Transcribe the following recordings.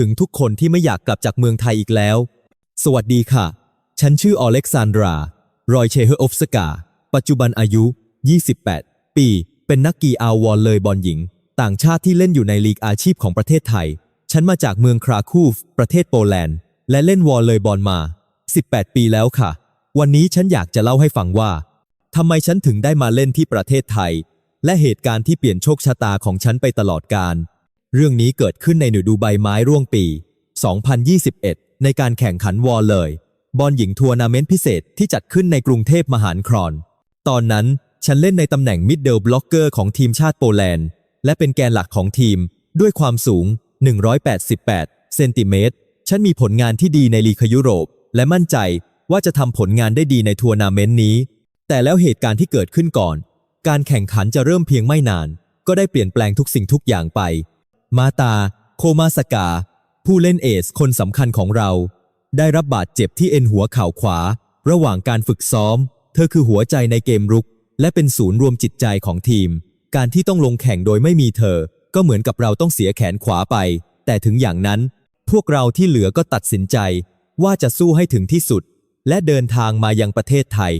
ถึงทุกคนที่ไม่อยากกลับจากเมืองไทยอีกแล้ว สวัสดีค่ะ ฉันชื่ออเล็กซานดรา รอยเชเฮอฟสกา ปัจจุบันอายุ 28 ปี เป็นนักกีฬาวอลเลยบอลหญิง ต่างชาติที่เล่นอยู่ในลีกอาชีพของประเทศไทย ฉันมาจากเมืองคราคูฟ ประเทศโปแลนด์ และเล่นวอลเลยบอลมา 18 ปีแล้วค่ะ วันนี้ฉันอยากจะเล่าให้ฟังว่าทำไมฉันถึงได้มาเล่นที่ประเทศไทย และเหตุการณ์ที่เปลี่ยนโชคชะตาของฉันไปตลอดกาล เรื่องนี้เกิดขึ้นในฤดูใบไม้ร่วงปี 2021 ในการแข่งขันวอลเลย บอลหญิงทัวร์นาเมนต์พิเศษที่จัดขึ้นในกรุงเทพมหานคร ตอนนั้นฉันเล่นในตำแหน่งมิดเดิลบล็อกเกอร์ของทีมชาติโปแลนด์ และเป็นแกนหลักของทีม ด้วยความสูง 188 เซนติเมตร ฉันมีผลงานที่ดีในลีกยุโรป และมั่นใจว่าจะทำผลงานได้ดีในทัวร์นาเมนต์นี้ แต่แล้วเหตุการณ์ที่เกิดขึ้นก่อน การแข่งขันจะเริ่มเพียงไม่นาน ก็ได้เปลี่ยนแปลงทุกสิ่งทุกอย่างไป มาตา โคมาสกา ผู้เล่นเอสคนสำคัญของเรา ได้รับบาดเจ็บที่เอ็นหัวเข่าขวา ระหว่างการฝึกซ้อม เธอคือหัวใจในเกมรุก และเป็นศูนย์รวมจิตใจของทีม การที่ต้องลงแข่งโดยไม่มีเธอ ก็เหมือนกับเราต้องเสียแขนขวาไป แต่ถึงอย่างนั้น พวกเราที่เหลือก็ตัดสินใจ ว่าจะสู้ให้ถึงที่สุด และเดินทางมายังประเทศไทย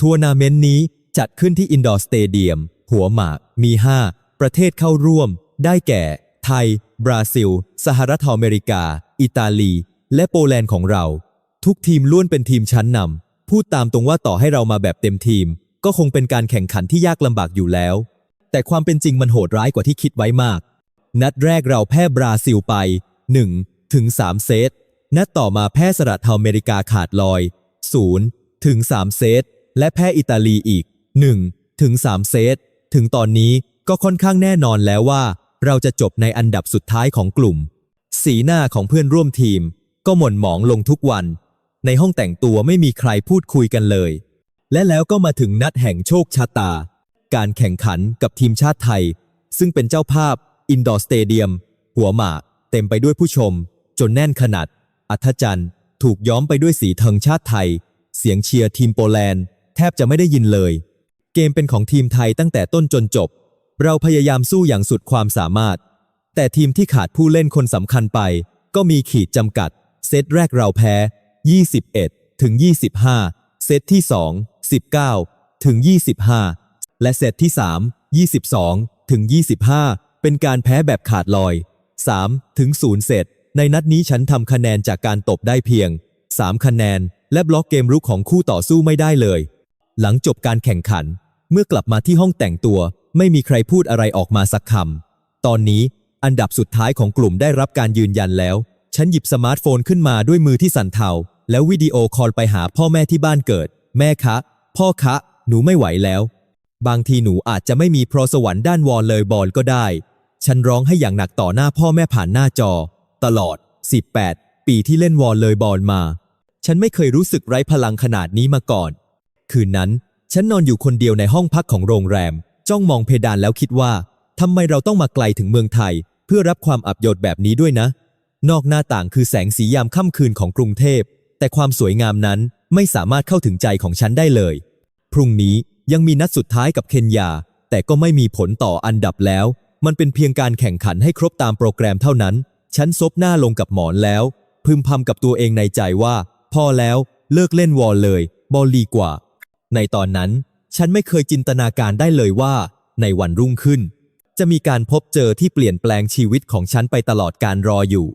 ทัวร์นาเมนต์นี้จัดขึ้นที่อินดอร์สเตเดียม หัวหมาก มี 5 ประเทศเข้าร่วม ได้แก่ ไทย บราซิล สหรัฐอเมริกา อิตาลี และโปแลนด์ของเรา ทุกทีมล้วนเป็นทีมชั้นนำพูดตามตรงว่าต่อให้เรามาแบบเต็มทีม ก็คงเป็นการแข่งขันที่ยากลำบากอยู่แล้ว แต่ความเป็นจริงมันโหดร้ายกว่าที่คิดไว้มาก นัดแรกเราแพ้บราซิลไป 1 ถึง 3 เซต นัดต่อมาแพ้สหรัฐอเมริกาขาดลอย 0 ถึง 3 เซต และแพ้อิตาลีอีก 1 ถึง 3 เซต ถึงตอนนี้ก็ค่อนข้างแน่นอนแล้วว่า เราจะจบในอันดับสุดท้ายของกลุ่ม สีหน้าของเพื่อนร่วมทีม ก็หม่นหมองลงทุกวัน ในห้องแต่งตัวไม่มีใครพูดคุยกันเลย และแล้วก็มาถึงนัดแห่งโชคชะตา การแข่งขันกับทีมชาติไทย ซึ่งเป็นเจ้าภาพอินดอร์สเตเดียมหัวหมากเต็มไปด้วยผู้ชม จนแน่นขนาด อัธจันทร์ถูกย้อมไปด้วยสีเทิงชาติไทย เสียงเชียร์ทีมโปแลนด์ แทบจะไม่ได้ยินเลย เกมเป็นของทีมไทยตั้งแต่ต้นจนจบ เราพยายามสู้อย่างสุดความสามารถ แต่ทีมที่ขาดผู้เล่นคนสำคัญไป ก็มีขีดจำกัด เซตแรกเราแพ้ 21 ถึง 25 เซตที่ 2 19 ถึง 25 และเซตที่ 3 22 ถึง 25 เป็นการแพ้แบบขาดลอย 3 ถึง 0 เซตในนัดนี้ฉันทำคะแนนจากการตบได้เพียง 3 คะแนน และบล็อกเกมรุกของคู่ต่อสู้ไม่ได้เลย หลังจบการแข่งขัน เมื่อกลับมาที่ห้องแต่งตัว ไม่มีใครพูดอะไรออกมาสักคำ ตอนนี้อันดับสุดท้ายของกลุ่มได้รับการยืนยันแล้ว ฉันหยิบสมาร์ทโฟนขึ้นมาด้วยมือที่สั่นเทา แล้ววิดีโอคอลไปหาพ่อแม่ที่บ้านเกิด แม่คะ พ่อคะ หนูไม่ไหวแล้ว บางทีหนูอาจจะไม่มีพรสวรรค์ด้านวอลเลยบอลก็ได้ ฉันร้องให้อย่างหนักต่อหน้าพ่อแม่ผ่านหน้าจอ ตลอด 18 ปีที่เล่นวอลเลยบอลมา ฉันไม่เคยรู้สึกไร้พลังขนาดนี้มาก่อน คืนนั้น ฉันนอนอยู่คนเดียวในห้องพักของโรงแรม จ้องมองเพดานแล้วคิดว่าทำไมเราต้องมาไกลถึงเมืองไทย เพื่อรับความอับยศแบบนี้ด้วยนะ นอกหน้าต่างคือแสงสียามค่ำคืนของกรุงเทพ แต่ความสวยงามนั้นไม่สามารถเข้าถึงใจของฉันได้เลย พรุ่งนี้ยังมีนัดสุดท้ายกับเคนยา แต่ก็ไม่มีผลต่ออันดับแล้ว มันเป็นเพียงการแข่งขันให้ครบตามโปรแกรมเท่านั้น ฉันซบหน้าลงกับหมอนแล้ว พึมพำกับตัวเองในใจว่า พอแล้วเลิกเล่นวอลเลย บอลลีกว่า ในตอนนั้น ฉันไม่เคยจินตนาการได้เลยว่า ในวันรุ่งขึ้น จะมีการพบเจอที่เปลี่ยนแปลงชีวิตของฉันไปตลอดการรออยู่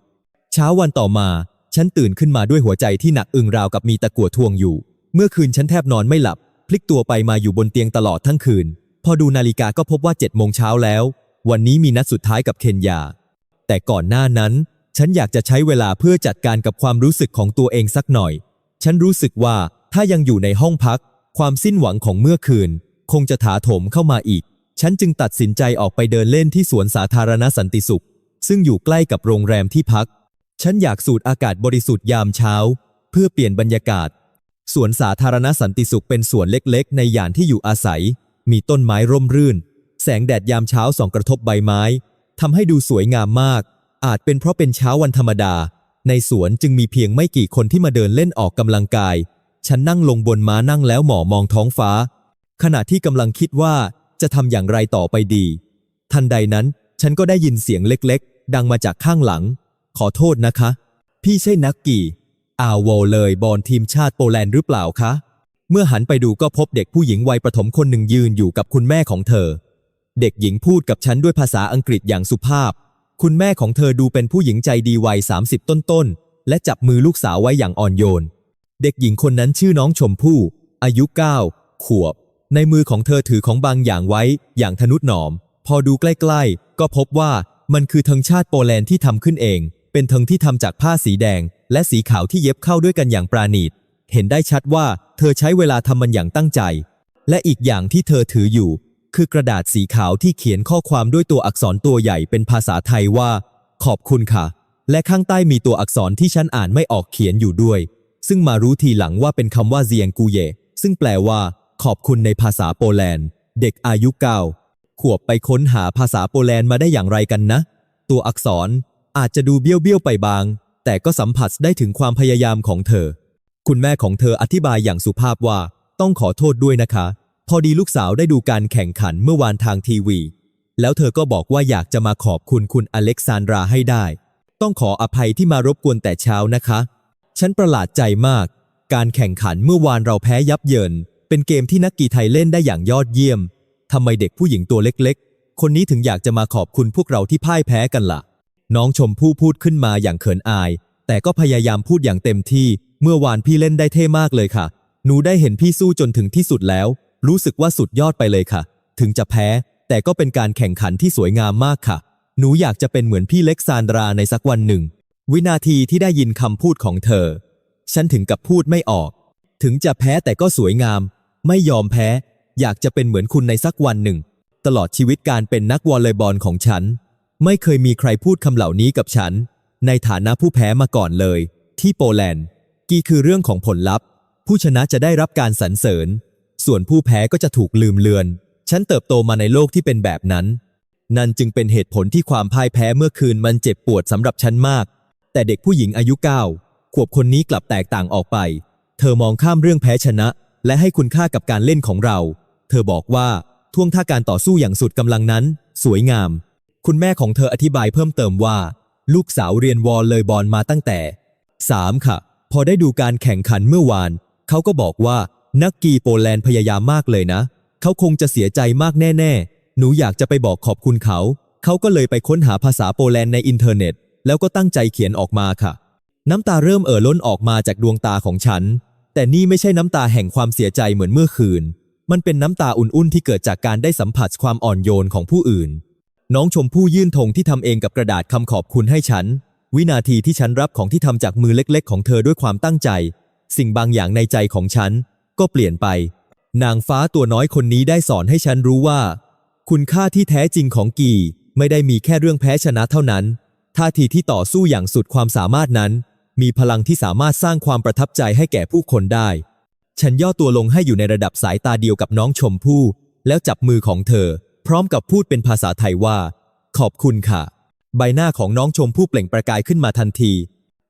เช้าวันต่อมาฉันตื่นขึ้นมาด้วยหัวใจที่หนักอึงราวกับมีตะกั่วทวงอยู่ เมื่อคืนฉันแทบนอนไม่หลับ พลิกตัวไปมาอยู่บนเตียงตลอดทั้งคืน พอดูนาฬิกาก็พบว่าเจ็ดโมงเช้าแล้ว วันนี้มีนัดสุดท้ายกับเคนยา แต่ก่อนหน้านั้น ฉันอยากจะใช้เวลาเพื่อจัดการกับความรู้สึกของตัวเองสักหน่อย ฉันรู้สึกว่าถ้ายังอยู่ในห้องพัก ความสิ้นหวังของเมื่อคืน คงจะถาโถมเข้ามาอีก ฉันจึงตัดสินใจออกไปเดินเล่นที่สวนสาธารณสันติสุข ซึ่งอยู่ใกล้กับโรงแรมที่พัก ฉันอยากสูดอากาศบริสุทธิ์ยามเช้า เพื่อเปลี่ยนบรรยากาศ สวนสาธารณสันติสุขเป็นสวนเล็กๆ ในย่านที่อยู่อาศัย มีต้นไม้ร่มรื่น แสงแดดยามเช้าส่องกระทบใบไม้ทำให้ดูสวยงามมาก อาจเป็นเพราะเป็นเช้าวันธรรมดา ในสวนจึงมีเพียงไม่กี่คนที่มาเดินเล่นออกกำลังกาย ฉันนั่งลงบนม้านั่งแล้วหมอมองท้องฟ้า ขณะที่กำลังคิดว่าจะทำอย่างไรต่อไปดี ทันใดนั้น ฉันก็ได้ยินเสียงเล็กๆ ดังมาจากข้างหลัง ขอโทษนะคะ พี่ใช่นักกี่อาวอลเลยบอลทีมชาติโปแลนด์หรือเปล่าคะ เมื่อหันไปดูก็พบเด็กผู้หญิงวัยประถมคนหนึ่งยืนอยู่กับคุณแม่ของเธอ เด็กหญิงพูดกับฉันด้วยภาษาอังกฤษอย่างสุภาพ คุณแม่ของเธอดูเป็นผู้หญิงใจดีวัย 30 ต้นๆ และจับมือลูกสาวไว้อย่างอ่อนโยน เด็กหญิงคนนั้นชื่อน้องชมพู่ อายุ 9 ขวบ ในมือของเธอถือของบางอย่างไว้ อย่างทนุถนอม พอดูใกล้ๆ ก็พบว่ามันคือธงชาติโปแลนด์ที่ทำขึ้นเอง เป็นธงที่ทำจากผ้าสีแดง และสีขาวที่เย็บเข้าด้วยกันอย่างปราณีต เห็นได้ชัดว่าเธอใช้เวลาทำมันอย่างตั้งใจ และอีกอย่างที่เธอถืออยู่ คือกระดาษสีขาวที่เขียนข้อความด้วยตัวอักษรตัวใหญ่เป็นภาษาไทยว่า ขอบคุณค่ะ และข้างใต้มีตัวอักษรที่ฉันอ่านไม่ออกเขียนอยู่ด้วย ซึ่งมารู้ทีหลังว่าเป็นคำว่าเซียงกูเย ซึ่งแปลว่า ขอบคุณในภาษาโปแลนด์ เด็กอายุเก้าขวบไปค้นหาภาษาโปแลนด์มาได้อย่างไรกันนะ ตัวอักษรอาจจะดูเบี้ยวเบี้ยวๆไปบาง แต่ก็สัมผัสได้ถึงความพยายามของเธอ คุณแม่ของเธออธิบายอย่างสุภาพว่า ต้องขอโทษด้วยนะคะ พอดีลูกสาวได้ดูการแข่งขันเมื่อวานทางทีวี แล้วเธอก็บอกว่าอยากจะมาขอบคุณคุณอเล็กซานดราให้ได้ ต้องขออภัยที่มารบกวนแต่เช้านะคะ ฉันประหลาดใจมาก การแข่งขันเมื่อวานเราแพ้ยับเยิน เป็นเกมที่นักกีไทยเล่นได้อย่างยอดเยี่ยม ทำไมเด็กผู้หญิงตัวเล็กๆ คนนี้ถึงอยากจะมาขอบคุณพวกเราที่พ่ายแพ้กันล่ะ น้องชมพู่พูดขึ้นมาอย่างเขินอาย แต่ก็พยายามพูดอย่างเต็มที่ เมื่อวานพี่เล่นได้เท่มากเลยค่ะ หนูได้เห็นพี่สู้จนถึงที่สุดแล้ว รู้สึกว่าสุดยอดไปเลยค่ะ ถึงจะแพ้ แต่ก็เป็นการแข่งขันที่สวยงามมากค่ะ หนูอยากจะเป็นเหมือนพี่เล็กซานดราในสักวันหนึ่ง วินาทีที่ได้ยินคำพูดของเธอ ฉันถึงกับพูดไม่ออก ถึงจะแพ้แต่ก็สวยงาม ไม่ยอมแพ้ อยากจะเป็นเหมือนคุณในสักวันหนึ่ง ตลอดชีวิตการเป็นนักวอลเลย์บอลของฉัน ไม่เคยมีใครพูดคำเหล่านี้กับฉัน ในฐานะผู้แพ้มาก่อนเลย ที่โปแลนด์ กีคือเรื่องของผลลัพธ์ ผู้ชนะจะได้รับการสรรเสริญ ส่วนผู้แพ้ก็จะถูกลืมเลือน ฉันเติบโตมาในโลกที่เป็นแบบนั้น นั่นจึงเป็นเหตุผลที่ความพ่ายแพ้เมื่อคืนมันเจ็บปวดสำหรับฉันมาก แต่เด็กผู้หญิงอายุเก้าขวบคนนี้กลับแตกต่างออกไป เธอมองข้ามเรื่องแพ้ชนะ และให้คุณค่ากับการเล่นของเรา เธอบอกว่าท่วงท่าการต่อสู้อย่างสุดกำลังนั้น สวยงาม คุณแม่ของเธออธิบายเพิ่มเติมว่า ลูกสาวเรียนวอลเลยบอลมาตั้งแต่ 3 ค่ะ พอได้ดูการแข่งขันเมื่อวาน เขาก็บอกว่านักกีโปแลนด์พยายามมากเลยนะ เขาคงจะเสียใจมากแน่ ๆ หนูอยากจะไปบอกขอบคุณเขา เขาก็เลยไปค้นหาภาษาโปแลนด์ในอินเทอร์เน็ต แล้วก็ตั้งใจเขียนออกมาค่ะ น้ำตาเริ่มเอ่อล้นออกมาจากดวงตาของฉัน แต่นี่ไม่ใช่น้ำตาแห่งความเสียใจเหมือนเมื่อคืน มันเป็นน้ำตาอุ่นๆที่เกิดจากการได้สัมผัสความอ่อนโยนของผู้อื่น น้องชมพู่ยื่นธงที่ทำเองกับกระดาษคำขอบคุณให้ฉัน วินาทีที่ฉันรับของที่ทำจากมือเล็กๆ ของเธอด้วยความตั้งใจ สิ่งบางอย่างในใจของฉัน ก็เปลี่ยนไป นางฟ้าตัวน้อยคนนี้ได้สอนให้ฉันรู้ว่า คุณค่าที่แท้จริงของกีไม่ได้มีแค่เรื่องแพ้ชนะเท่านั้น ท่าทีที่ต่อสู้อย่างสุดความสามารถนั้น มีพลังที่สามารถสร้างความประทับใจให้แก่ผู้คนได้ ฉันย่อตัวลงให้อยู่ในระดับสายตาเดียวกับน้องชมพู่ แล้วจับมือของเธอ พร้อมกับพูดเป็นภาษาไทยว่า ขอบคุณค่ะ ใบหน้าของน้องชมพู่เปล่งประกายขึ้นมาทันที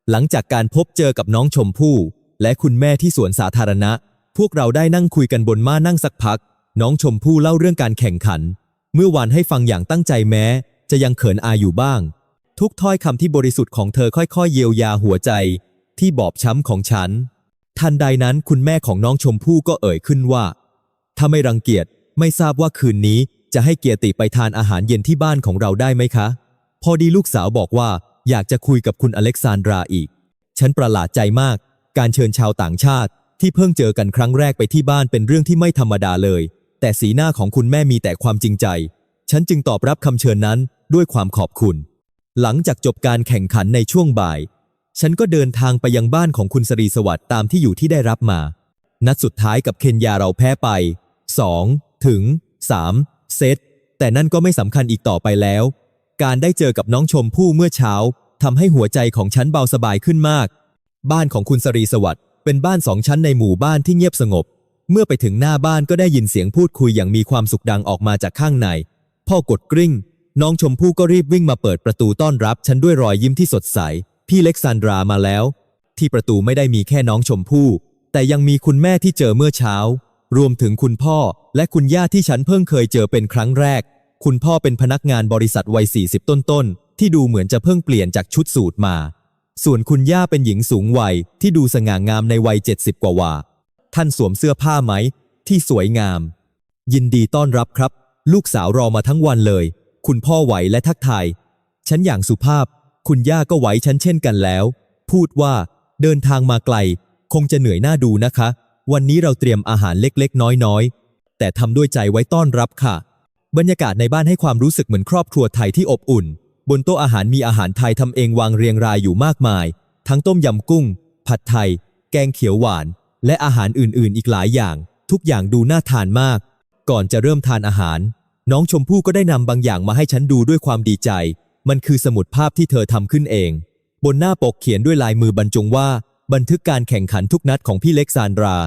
หลังจากการพบเจอกับน้องชมพู่ และคุณแม่ที่สวนสาธารณะ พวกเราได้นั่งคุยกันบนม้านั่งสักพัก น้องชมพู่เล่าเรื่องการแข่งขัน เมื่อวานให้ฟังอย่างตั้งใจแม้ จะยังเขินอายอยู่บ้าง ทุกถ้อยคำที่บริสุทธิ์ของเธอค่อยๆ เยียวยาหัวใจ ที่บอบช้ำของฉัน ทันใดนั้นคุณแม่ของน้องชมพู่ก็เอ่ยขึ้นว่า ถ้าไม่รังเกียจไม่ทราบว่าคืนนี้จะให้เกียรติไปทานอาหารเย็นที่บ้านของเราได้ไหมคะ พอดีลูกสาวบอกว่าอยากจะคุยกับคุณอเล็กซานดราอีก ฉันประหลาดใจมาก การเชิญชาวต่างชาติ ที่เพิ่งเจอกันครั้งแรกไปที่บ้านเป็นเรื่องที่ไม่ธรรมดาเลย แต่สีหน้าของคุณแม่มีแต่ความจริงใจ ฉันจึงตอบรับคำเชิญนั้นด้วยความขอบคุณ หลังจากจบการแข่งขันในช่วงบ่าย ฉันก็เดินทางไปยังบ้านของคุณสรีสวัสดิ์ตามที่อยู่ที่ได้รับมา นัดสุดท้ายกับเคนยาเราแพ้ไป 2 ถึง 3 เซต แต่นั่นก็ไม่สำคัญอีกต่อไปแล้ว การได้เจอกับน้องชมพู่เมื่อเช้าทำให้หัวใจของฉันเบาสบายขึ้นมาก บ้านของคุณสรีสวัสดิ์เป็นบ้านสองชั้นในหมู่บ้านที่เงียบสงบ เมื่อไปถึงหน้าบ้านก็ได้ยินเสียงพูดคุยอย่างมีความสุขดังออกมาจากข้างใน พ่อกดกริ่ง น้องชมพู่ก็รีบวิ่งมาเปิดประตูต้อนรับฉันด้วยรอยยิ้มที่สดใส พี่เล็กซานดรามาแล้ว ที่ประตูไม่ได้มีแค่น้องชมพู่ แต่ยังมีคุณแม่ที่เจอเมื่อเช้า รวมถึงคุณพ่อและคุณย่าที่ฉันเพิ่งเคยเจอเป็นครั้งแรก คุณพ่อเป็นพนักงานบริษัทวัย 40 ต้นๆ ที่ดูเหมือนจะเพิ่งเปลี่ยนจากชุดสูทมา ส่วนคุณย่าเป็นหญิงสูงวัยที่ดูสง่างามในวัย 70 กว่าวาท่านสวมเสื้อผ้าไหม ที่สวยงาม ยินดีต้อนรับครับ ลูกสาวรอมาทั้งวันเลย คุณพ่อไหวและทักทาย ฉันอย่างสุภาพ คุณย่าก็ไหวฉันเช่นกันแล้ว พูดว่า เดินทางมาไกล คงจะเหนื่อยหน้าดูนะคะ วันนี้เราเตรียมอาหารเล็กๆ น้อยๆ แต่ทำด้วยใจไว้ต้อนรับค่ะ บรรยากาศในบ้านให้ความรู้สึกเหมือนครอบครัวไทยที่อบอุ่น บนโต๊ะอาหารมีอาหารไทยทำเองวางเรียงรายอยู่มากมาย ทั้งต้มยำกุ้ง ผัดไทย แกงเขียวหวาน และอาหารอื่นๆ อีกหลายอย่าง ทุกอย่างดูน่าทานมาก ก่อนจะเริ่มทานอาหาร น้องชมพู่ก็ได้นำบางอย่างมาให้ฉันดูด้วยความดีใจ มันคือสมุดภาพที่เธอทำขึ้นเอง บนหน้าปกเขียนด้วยลายมือบรรจงว่า บันทึกการแข่งขันทุกนัดของพี่เล็กซานดรา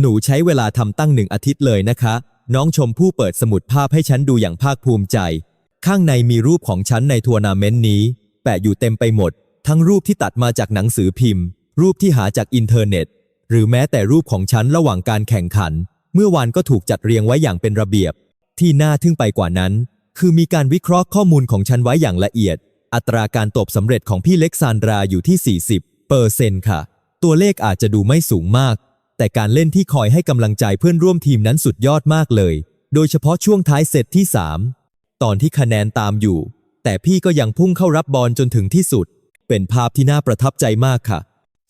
หนูใช้เวลาทำตั้งหนึ่งอาทิตย์เลยนะคะ น้องชมพู่เปิดสมุดภาพให้ฉันดูอย่างภาคภูมิใจ ข้างในมีรูปของฉันในทัวร์นาเมนต์นี้ แปะอยู่เต็มไปหมด ทั้งรูปที่ตัดมาจากหนังสือพิมพ์ รูปที่หาจากอินเทอร์เน็ต หรือแม้แต่รูปของฉันระหว่างการแข่งขัน เมื่อวานก็ถูกจัดเรียงไว้อย่างเป็นระเบียบ ที่น่าทึ่งไปกว่านั้น คือมีการวิเคราะห์ข้อมูลของฉันไว้อย่างละเอียด อัตราการตบสำเร็จของพี่เล็กซานดราอยู่ที่ 40เปอร์เซนต์ค่ะ ตัวเลขอาจจะดูไม่สูงมาก แต่การเล่นที่คอยให้กำลังใจเพื่อนร่วมทีมนั้นสุดยอดมากเลย โดยเฉพาะช่วงท้ายเซตที่ 3 ตอนที่คะแนนตามอยู่ แต่พี่ก็ยังพุ่งเข้ารับบอลจนถึงที่สุด เป็นภาพที่น่าประทับใจมากค่ะ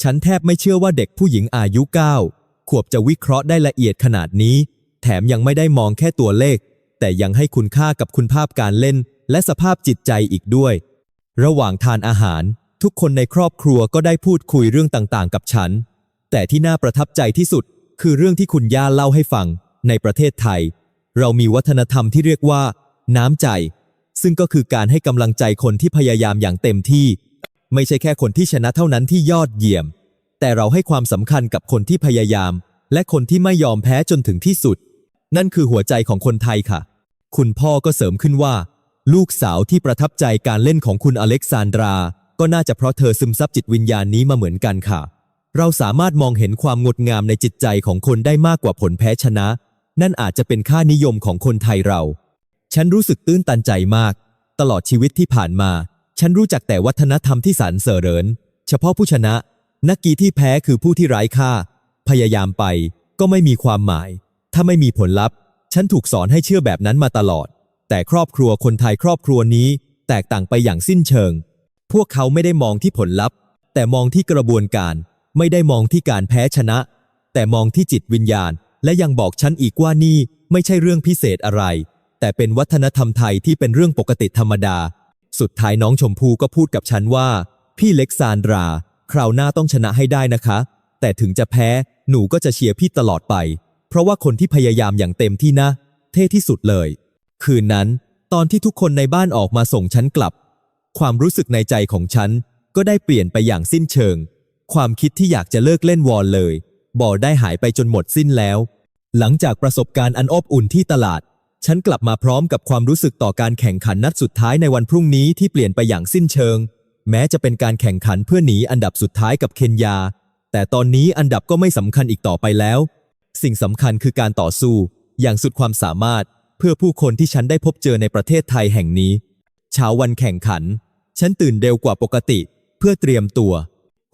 ฉันแทบไม่เชื่อว่าเด็กผู้หญิงอายุ 9 ขวบจะวิเคราะห์ได้ละเอียดขนาดนี้ แถมยังไม่ได้มองแค่ตัวเลข แต่ยังให้คุณค่ากับคุณภาพการเล่น และสภาพจิตใจอีกด้วย ระหว่างทานอาหาร ทุกคนในครอบครัวก็ได้พูดคุยเรื่องต่างๆ กับฉัน แต่ที่น่าประทับใจที่สุด คือเรื่องที่คุณย่าเล่าให้ฟัง ในประเทศไทย เรามีวัฒนธรรมที่เรียกว่า น้ำใจ ซึ่งก็คือการให้กำลังใจคนที่พยายามอย่างเต็มที่ ไม่ใช่แค่คนที่ชนะเท่านั้นที่ยอดเยี่ยม แต่เราให้ความสำคัญกับคนที่พยายาม และคนที่ไม่ยอมแพ้จนถึงที่สุด นั่นคือหัวใจของคนไทยค่ะ คุณพ่อก็เสริมขึ้นว่า ลูกสาวที่ประทับใจการเล่นของคุณอเล็กซานดรา ก็น่าจะเพราะเธอซึมซับจิตวิญญาณนี้มาเหมือนกันค่ะ เราสามารถมองเห็นความงดงามในจิตใจของคนได้มากกว่าผลแพ้ชนะ นั่นอาจจะเป็นค่านิยมของคนไทยเรา ฉันรู้สึกตื้นตันใจมาก ตลอดชีวิตที่ผ่านมา ฉันรู้จักแต่วัฒนธรรมที่สรรเสริญ เฉพาะผู้ชนะ นักกีที่แพ้คือผู้ที่ไร้ค่า พยายามไปก็ไม่มีความหมาย ถ้าไม่มีผลลัพธ์ ฉันถูกสอนให้เชื่อแบบนั้นมาตลอด แต่ครอบครัวคนไทยครอบครัวนี้ แตกต่างไปอย่างสิ้นเชิง พวกเขาไม่ได้มองที่ผลลัพธ์ แต่มองที่กระบวนการ ไม่ได้มองที่การแพ้ชนะ แต่มองที่จิตวิญญาณ และยังบอกฉันอีกว่านี่ไม่ใช่เรื่องพิเศษอะไร แต่เป็นวัฒนธรรมไทยที่เป็นเรื่องปกติธรรมดา สุดท้ายน้องชมพูก็พูดกับฉันว่า พี่เล็กซานดรา คราวหน้าต้องชนะให้ได้นะคะ แต่ถึงจะแพ้หนูก็จะเชียร์พี่ตลอดไป เพราะว่าคนที่พยายามอย่างเต็มที่นะ เท่ที่สุดเลย คืนนั้นตอนที่ทุกคนในบ้านออกมาส่งฉันกลับ ความรู้สึกในใจของฉันก็ได้เปลี่ยนไปอย่างสิ้นเชิง ความคิดที่อยากจะเลิกเล่นวอลเลยบ่ได้หายไปจนหมดสิ้นแล้ว หลังจากประสบการณ์อันอบอุ่นที่ตลาด ฉันกลับมาพร้อมกับความรู้สึกต่อการแข่งขันนัดสุดท้ายในวันพรุ่งนี้ที่เปลี่ยนไปอย่างสิ้นเชิง แม้จะเป็นการแข่งขันเพื่อหนีอันดับสุดท้ายกับเคนยา แต่ตอนนี้อันดับก็ไม่สำคัญอีกต่อไปแล้ว สิ่งสำคัญคือการต่อสู้ อย่างสุดความสามารถ เพื่อผู้คนที่ฉันได้พบเจอในประเทศไทยแห่งนี้ เช้าวันแข่งขัน ฉันตื่นเร็วกว่าปกติ เพื่อเตรียมตัว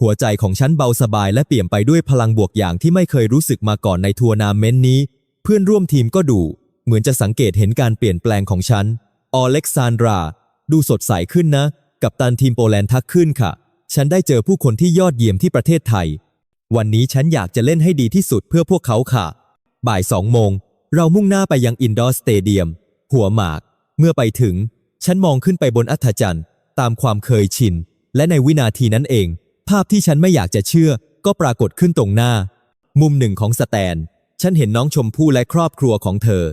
หัวใจของฉันเบาสบายและเปี่ยมไปด้วยพลังบวกอย่างที่ไม่เคยรู้สึกมาก่อนในทัวร์นาเมนต์นี้ เพื่อนร่วมทีมก็ดู เหมือนจะสังเกตเห็นการเปลี่ยนแปลงของฉัน อเล็กซานดรา ดูสดใสขึ้นนะ กับตันทีมโปแลนด์ทักขึ้นค่ะ ฉันได้เจอผู้คนที่ยอดเยี่ยมที่ประเทศไทย วันนี้ฉันอยากจะเล่นให้ดีที่สุดเพื่อพวกเขาค่ะ บ่ายสองโมง เรามุ่งหน้าไปยังอินดอร์สเตเดียม หัวหมาก เมื่อไปถึง ฉันมองขึ้นไปบนอัฐจันทร์ตามความเคยชิน และในวินาทีนั้นเอง ภาพที่ฉันไม่อยากจะเชื่อ ก็ปรากฏขึ้นตรงหน้า มุมหนึ่งของสแตน ฉันเห็นน้องชมพู่และครอบครัวของเธอ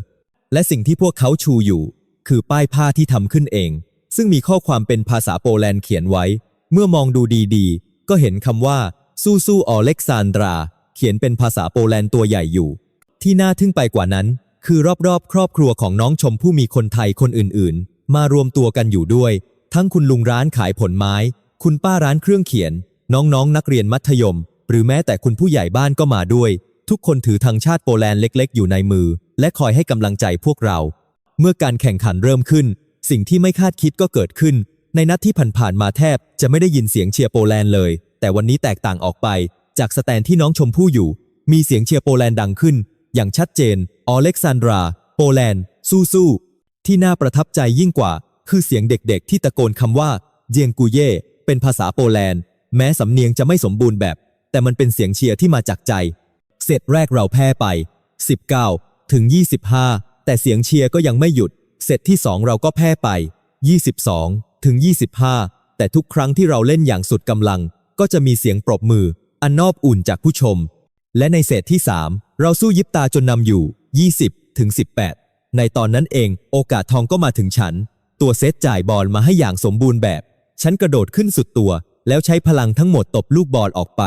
และสิ่งที่พวกเขาชูอยู่ คือป้ายผ้าที่ทำขึ้นเอง ซึ่งมีข้อความเป็นภาษาโปแลนด์เขียนไว้ เมื่อมองดูดีๆ ก็เห็นคำว่า สู้สู้อเล็กซานดรา เขียนเป็นภาษาโปแลนด์ตัวใหญ่อยู่ ที่น่าทึ่งไปกว่านั้น คือรอบๆ ครอบครัวของน้องชมพู่มีคนไทยคนอื่นๆ มารวมตัวกันอยู่ด้วย ทั้งคุณลุงร้านขายผลไม้ คุณป้าร้านเครื่องเขียน น้องๆนนักเรียนมัธยม หรือแม้แต่คุณผู้ใหญ่บ้านก็มาด้วย ทุกคนถือธงชาติโปแลนด์เล็ก ๆ อยู่ในมือ และคอยให้กำลังใจพวกเรา เมื่อการแข่งขันเริ่มขึ้น สิ่งที่ไม่คาดคิดก็เกิดขึ้น ในนัดที่ผ่านๆมาแทบจะไม่ได้ยินเสียงเชียร์โปแลนด์เลย แต่วันนี้แตกต่างออกไป จากสแตนที่น้องชมพู่อยู่ มีเสียงเชียร์โปแลนด์ดังขึ้น อย่างชัดเจน อเล็กซานดรา โปแลนด์ สู้ๆที่น่าประทับใจยิ่งกว่า คือเสียงเด็กๆ ที่ตะโกนคำว่าเจียงกูเย่เป็นภาษาโปแลนด์ แม้สำเนียงจะไม่สมบูรณ์แบบ แต่มันเป็นเสียงเชียร์ที่มาจากใจ เซตแรกเราแพ้ไป 19 ถึง 25 แต่เสียงเชียร์ก็ยังไม่หยุด เซตที่ 2 เราก็แพ้ไป 22 ถึง 25 แต่ทุกครั้งที่เราเล่นอย่างสุดกำลัง ก็จะมีเสียงปรบมือ อันนอบอุ่นจากผู้ชม และในเซตที่ 3 เราสู้ยิบตาจนนำอยู่ 20ถึง18 ในตอนนั้นเองโอกาสทองก็มาถึงฉัน ตัวเซตจ่ายบอลมาให้อย่างสมบูรณ์แบบ ฉันกระโดดขึ้นสุดตัว แล้วใช้พลังทั้งหมดตบลูกบอลออกไป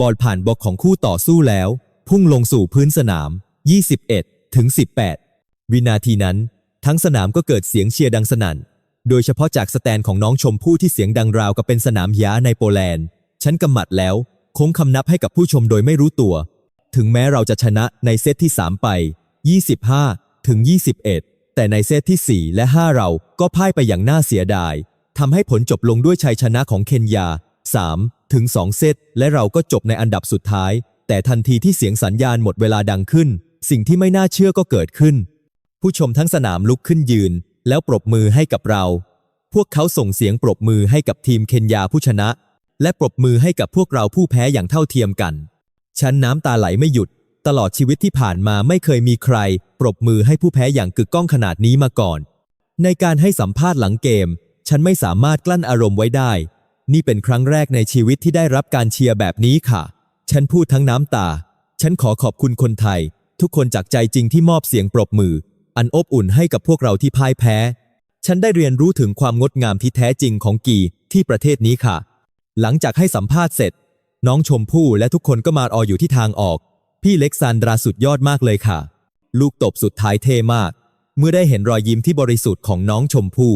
บอลผ่านบล็อกของคู่ต่อสู้แล้ว พุ่งลงสู่พื้นสนาม 21ถึง18 วินาทีนั้น ทั้งสนามก็เกิดเสียงเชียร์ดังสนั่นโดยเฉพาะจากสแตนของน้องชมพู่ที่เสียงดังราวกับเป็นสนามหญ้าในโปแลนด์ ฉันกำหมัดแล้วโค้งคำนับให้กับผู้ชมโดยไม่รู้ตัว ถึงแม้เราจะชนะในเซตที่ 3 ไป 25 ถึง 21 แต่ในเซตที่ 4 และ 5 เราก็พ่ายไปอย่างน่าเสียดายทำให้ผลจบลงด้วยชัยชนะของเคนยา 3 ถึง 2 เซต และเราก็จบในอันดับสุดท้าย แต่ทันทีที่เสียงสัญญาณหมดเวลาดังขึ้น สิ่งที่ไม่น่าเชื่อก็เกิดขึ้น ผู้ชมทั้งสนามลุกขึ้นยืน แล้วปรบมือให้กับเรา พวกเขาส่งเสียงปรบมือให้กับทีมเคนยาผู้ชนะ และปรบมือให้กับพวกเราผู้แพ้อย่างเท่าเทียมกัน ฉันน้ำตาไหลไม่หยุด ตลอดชีวิตที่ผ่านมาไม่เคยมีใคร ปรบมือให้ผู้แพ้อย่างกึกก้องขนาดนี้มาก่อน ในการให้สัมภาษณ์หลังเกม ฉันไม่สามารถกลั้นอารมณ์ไว้ได้ นี่เป็นครั้งแรกในชีวิตที่ได้รับการเชียร์แบบนี้ค่ะ ฉันพูดทั้งน้ำตา ฉันขอขอบคุณคนไทย ทุกคนจากใจจริงที่มอบเสียงปรบมือ อันอบอุ่นให้กับพวกเราที่พ่ายแพ้ ฉันได้เรียนรู้ถึงความงดงามที่แท้จริงของกีที่ประเทศนี้ค่ะ หลังจากให้สัมภาษณ์เสร็จ น้องชมพู่และทุกคนก็มาอออยู่ที่ทางออก พี่เล็กซานดราสุดยอดมากเลยค่ะ ลูกตบสุดท้ายเท่มาก เมื่อได้เห็นรอยยิ้มที่บริสุทธิ์ของน้องชมพู่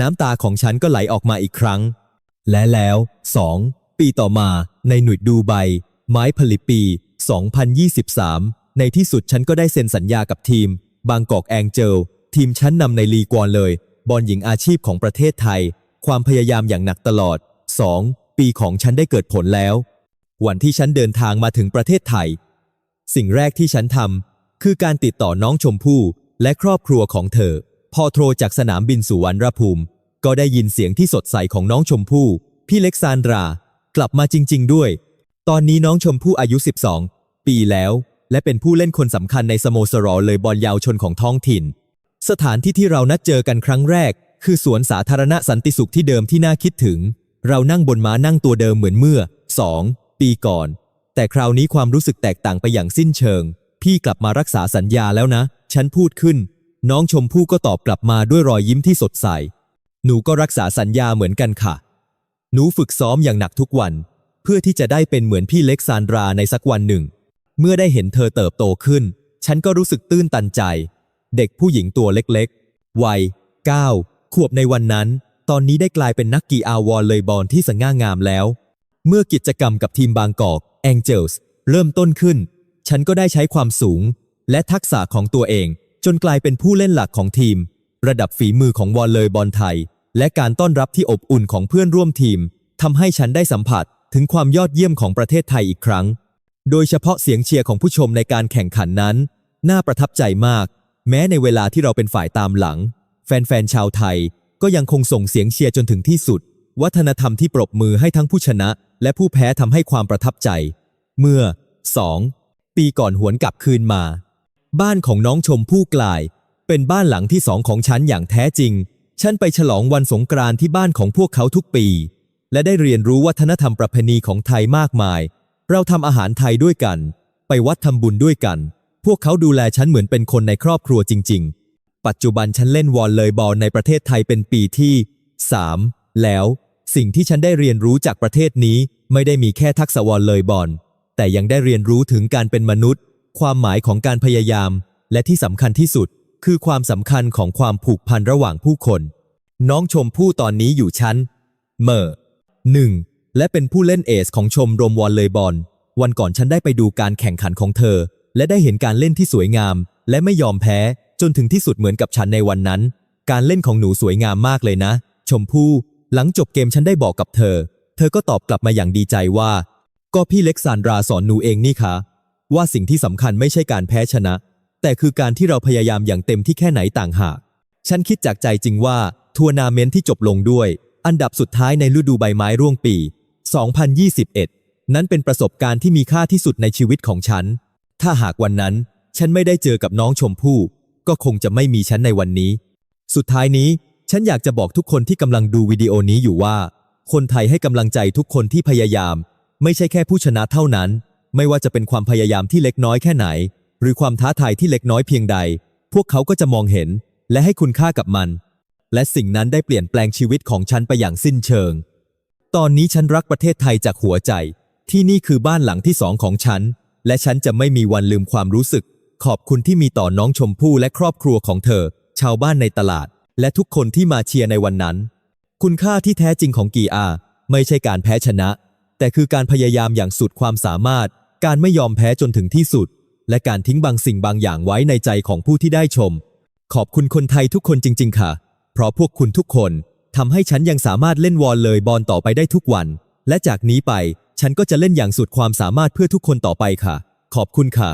น้ำตาของฉันก็ไหลออกมาอีกครั้ง และแล้ว 2 ปีต่อมา ในหนุดดูไบ ไม้ผลิตปี 2023 ในที่สุดฉันก็ได้เซ็นสัญญากับทีม บางกอกแองเจล ทีมชั้นนำในลีกวอนเลย บอลหญิงอาชีพของประเทศไทย ความพยายามอย่างหนักตลอด 2ปีของฉันได้เกิดผลแล้ว วันที่ฉันเดินทางมาถึงประเทศไทย สิ่งแรกที่ฉันทำคือการติดต่อน้องชมพู่และครอบครัวของเธอ พอโทรจากสนามบินสุวรรณภูมิ ก็ได้ยินเสียงที่สดใสของน้องชมพู่ พี่เล็กซานดรา กลับมาจริง ๆ ด้วย ตอนนี้น้องชมพู่อายุ 12 ปีแล้ว และเป็นผู้เล่นคนสำคัญในสโมสรเลยบอลยาวชนของท้องถิ่น สถานที่ที่เรานัดเจอกันครั้งแรก คือสวนสาธารณะสันติสุขที่เดิมที่น่าคิดถึง เรานั่งบนม้านั่งตัวเดิมเหมือนเมื่อ2ปีก่อน แต่คราวนี้ความรู้สึกแตกต่างไปอย่างสิ้นเชิง พี่กลับมารักษาสัญญาแล้วนะ ฉันพูดขึ้น น้องชมพู่ก็ตอบกลับมาด้วยรอยยิ้มที่สดใส หนูก็รักษาสัญญาเหมือนกันค่ะ หนูฝึกซ้อมอย่างหนักทุกวัน เพื่อที่จะได้เป็นเหมือนพี่เล็กซานดราในสักวันหนึ่ง เมื่อได้เห็นเธอเติบโตขึ้น ฉันก็รู้สึกตื้นตันใจ เด็กผู้หญิงตัวเล็กๆ วัย9ขวบในวันนั้น ตอนนี้ได้กลายเป็นนักกีฬาวอลเลยบอลที่สง่างามแล้ว เมื่อกิจกรรมกับทีมบางกอก Angels เริ่มต้นขึ้น ฉันก็ได้ใช้ความสูง และทักษะของตัวเอง จนกลายเป็นผู้เล่นหลักของทีม ระดับฝีมือของวอลเลยบอลไทย และการต้อนรับที่อบอุ่นของเพื่อนร่วมทีมทำให้ฉันได้สัมผัสถึงความยอดเยี่ยมของประเทศไทยอีกครั้ง โดยเฉพาะเสียงเชียร์ของผู้ชมในการแข่งขันนั้น น่าประทับใจมาก แม้ในเวลาที่เราเป็นฝ่ายตามหลัง แฟนๆชาวไทย ก็ยังคงส่งเสียงเชียร์จนถึงที่สุด วัฒนธรรมที่ปรบมือให้ทั้งผู้ชนะ และผู้แพ้ทำให้ความประทับใจ เมื่อ 2 ปีก่อนหวนกลับคืนมา บ้านของน้องชมพู่กลาย เป็นบ้านหลังที่สองของฉันอย่างแท้จริง ฉันไปฉลองวันสงกรานต์ที่บ้านของพวกเขาทุกปี และได้เรียนรู้วัฒนธรรมประเพณีของไทยมากมาย เราทำอาหารไทยด้วยกัน ไปวัดทำบุญด้วยกัน พวกเขาดูแลฉันเหมือนเป็นคนในครอบครัวจริง ๆ ปัจจุบันฉันเล่นวอลเลย์บอลในประเทศไทยเป็นปีที่ 3 แล้ว สิ่งที่ฉันได้เรียนรู้จากประเทศนี้ ไม่ได้มีแค่ทักษะวอลเลย์บอลแต่ยังได้เรียนรู้ถึงการเป็นมนุษย์ ความหมายของการพยายาม และที่สำคัญที่สุด คือความสำคัญของความผูกพันระหว่างผู้คน น้องชมพู่ตอนนี้อยู่ชั้นเมอหนึ่งและเป็นผู้เล่นเอสของชมรมวอลเลย์บอล วันก่อนฉันได้ไปดูการแข่งขันของเธอ และได้เห็นการเล่นที่สวยงาม และไม่ยอมแพ้ จนถึงที่สุดเหมือนกับฉันในวันนั้น การเล่นของหนูสวยงามมากเลยนะ ชมพู่ หลังจบเกมฉันได้บอกกับเธอ เธอก็ตอบกลับมาอย่างดีใจว่า ก็พี่เล็กซานดราสอนหนูเองนี่คะว่าสิ่งที่สำคัญไม่ใช่การแพ้ชนะ แต่คือการที่เราพยายามอย่างเต็มที่แค่ไหนต่างหาก ฉันคิดจากใจจริงว่าทัวร์นาเมนต์ที่จบลงด้วย อันดับสุดท้ายในฤดูใบไม้ร่วงปี 2021 นั้นเป็นประสบการณ์ที่มีค่าที่สุดในชีวิตของฉัน ถ้าหากวันนั้น ฉันไม่ได้เจอกับน้องชมพู่ ก็คงจะไม่มีฉันในวันนี้ สุดท้ายนี้ฉันอยากจะบอกทุกคนที่กำลังดูวิดีโอนี้อยู่ว่า คนไทยให้กำลังใจทุกคนที่พยายาม ไม่ใช่แค่ผู้ชนะเท่านั้น ไม่ว่าจะเป็นความพยายามที่เล็กน้อยแค่ไหน หรือความท้าทายที่เล็กน้อยเพียงใด พวกเขาก็จะมองเห็น และให้คุณค่ากับมัน และสิ่งนั้นได้เปลี่ยนแปลงชีวิตของฉันไปอย่างสิ้นเชิง ตอนนี้ฉันรักประเทศไทยจากหัวใจ ที่นี่คือบ้านหลังที่สองของฉัน และฉันจะไม่มีวันลืมความรู้สึก ขอบคุณที่มีต่อน้องชมพู่และครอบครัวของเธอ ชาวบ้านในตลาด และทุกคนที่มาเชียร์ในวันนั้น คุณค่าที่แท้จริงของกีอา ไม่ใช่การแพ้ชนะ แต่คือการพยายามอย่างสุดความสามารถ การไม่ยอมแพ้จนถึงที่สุด และการทิ้งบางสิ่งบางอย่างไว้ในใจของผู้ที่ได้ชม ขอบคุณคนไทยทุกคนจริง ๆ ค่ะ เพราะพวกคุณทุกคนทำให้ฉันยังสามารถเล่นวอลเลยบอลต่อไปได้ทุกวัน และจากนี้ไปฉันก็จะเล่นอย่างสุดความสามารถเพื่อทุกคนต่อไปค่ะ ขอบคุณค่ะ